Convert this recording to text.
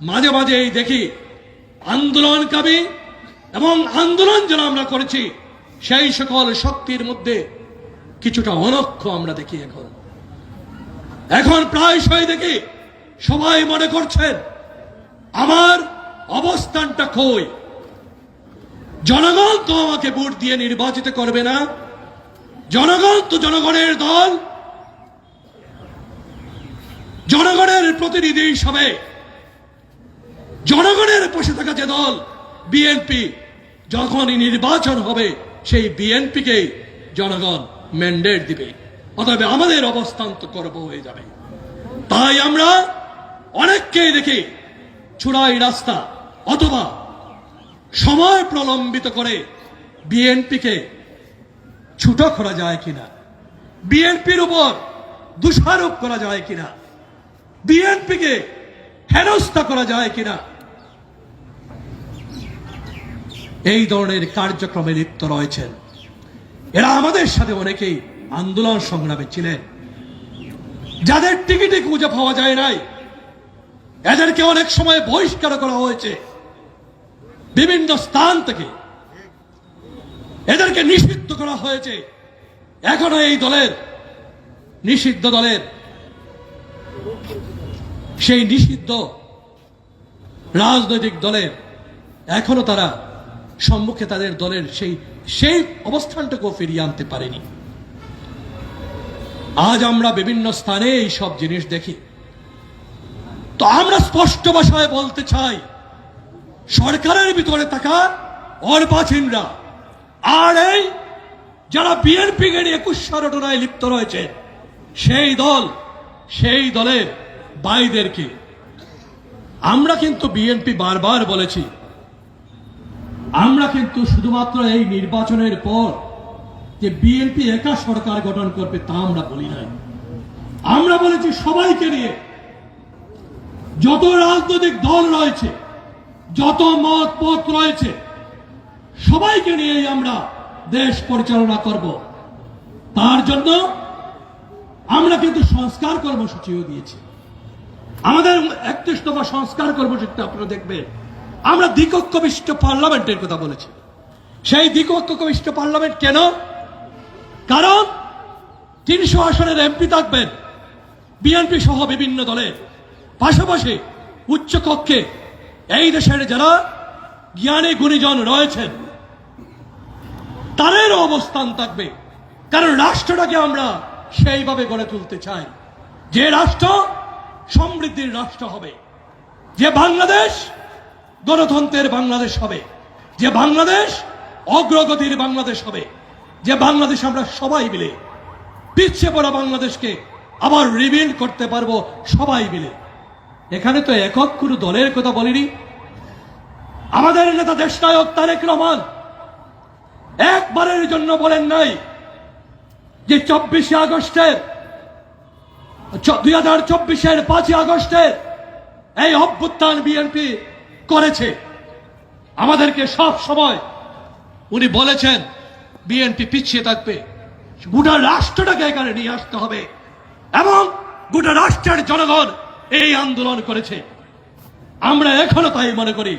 মাঝে মাঝেই দেখি আন্দোলন আন্দোলনকামী এবং আন্দোলন যারা আমরা করেছি, সেই সকল শক্তির মধ্যে কিছুটা অনক্ষ আমরা দেখি এখন। এখন প্রায়শই দেখি সবাই মনে করছেন, আমার অবস্থানটা কই? জনগণ তো আমাকে ভোট দিয়ে নির্বাচিত করবে না, জনগণ তো জনগণের দল, জনগণের প্রতিনিধি হিসাবে জনগণের বসে থাকা যে দল বিএনপি যখনই নির্বাচন হবে, সেই বিএনপিকে জনগণ ম্যান্ডেট দিবে। অতএব আমাদের অবস্থান তো করব হয়ে যাবে। তাই আমরা অনেককেই দেখি ছুড়াই রাস্তা অথবা সময় প্রলম্বিত করে বিএনপিকে ছুটো করা যায় কিনা বিএনপির উপর দোষারোপ করা যায় কিনা বিএনপিকে হেনস্থা করা যায় কিনা এই ধরনের কার্যক্রমে লিপ্ত রয়েছেন। এরা আমাদের সাথে অনেকেই আন্দোলন সংগ্রামে ছিলেন। যাদের টিকিটে খুঁজে পাওয়া যায় নাই, এদেরকে অনেক সময় বহিষ্কার করা হয়েছে। বিভিন্ন স্থান থেকে এদেরকে নিষিদ্ধ করা হয়েছে। এখনও এই দলের, নিষিদ্ধ দলের, সেই নিষিদ্ধ রাজনৈতিক দলের এখনও তারা সম্মুখে তাদের দলের সেই সেই অবস্থানটাকেও ফিরিয়ে আনতে পারেনি। আজ আমরা বিভিন্ন স্থানে এই সব জিনিস দেখি। তো আমরা স্পষ্ট ভাষায় বলতে চাই, সরকারের ভিতরে থাকা অর্বাচীনরা, আর এই যারা বিএনপি কে একুশ কুৎসারটনায় লিপ্ত রয়েছে, সেই দল, সেই দলের বাইদেরকে। আমরা কিন্তু বিএনপি বারবার বলেছি আমরা কিন্তু শুধুমাত্র এই নির্বাচনের পর যে বিএনপি একা সরকার গঠন করবে তা আমরা বলি নাই। আমরা বলেছি সবাইকে নিয়ে যত রাজনৈতিক দল রয়েছে, যত মত পথ রয়েছে, সবাইকে নিয়েই আমরা দেশ পরিচালনা করব। তার জন্য আমরা কিন্তু সংস্কার কর্মসূচিও দিয়েছি। আমাদের একত্রিশ সংস্কার কর্মসূচিতে আপনারা দেখবেন। আমরা দ্বিকক্ষ বিশিষ্ট পার্লামেন্টের কথা বলেছি। সেই দ্বিকক্ষ বিশিষ্ট পার্লামেন্ট কেন? কারণ তিনশো আসনের এমপি থাকবেন, বিএনপি সহ বিভিন্ন দলের। পাশাপাশি উচ্চ কক্ষে এই দেশের যারা জ্ঞানী গুণীজন রয়েছেন, তাদেরও অবস্থান থাকবে। কারণ রাষ্ট্রটাকে আমরা সেইভাবে গড়ে তুলতে চাই। যে রাষ্ট্র সমৃদ্ধির রাষ্ট্র হবে। যে বাংলাদেশ গণতন্ত্রের বাংলাদেশ হবে। যে বাংলাদেশ অগ্রগতির বাংলাদেশ হবে। যে বাংলাদেশ আমরা সবাই মিলে পিছিয়ে পড়া বাংলাদেশকে আবার রিবিল্ড করতে পারব সবাই মিলে। এখানে তো একক কোনো দলের কথা বলিনি। আমাদের নেতা দেশনায়ক তারেক রহমান একবারের জন্য বলেন নাই যে চব্বিশে আগস্টের দুই হাজার চব্বিশের পাঁচই আগস্টের এই অভ্যুত্থান বিএনপি করেছে। আমাদেরকে সব সময় উনি বলেছেন, বিএনপি পিছিয়ে থাকবে। গোটা রাষ্ট্রটাকে এখানে নিয়ে আসতে হবে। এবং গোটা রাষ্ট্রের জনগণ এই আন্দোলন করেছে। আমরা এখনও তাই মনে করি।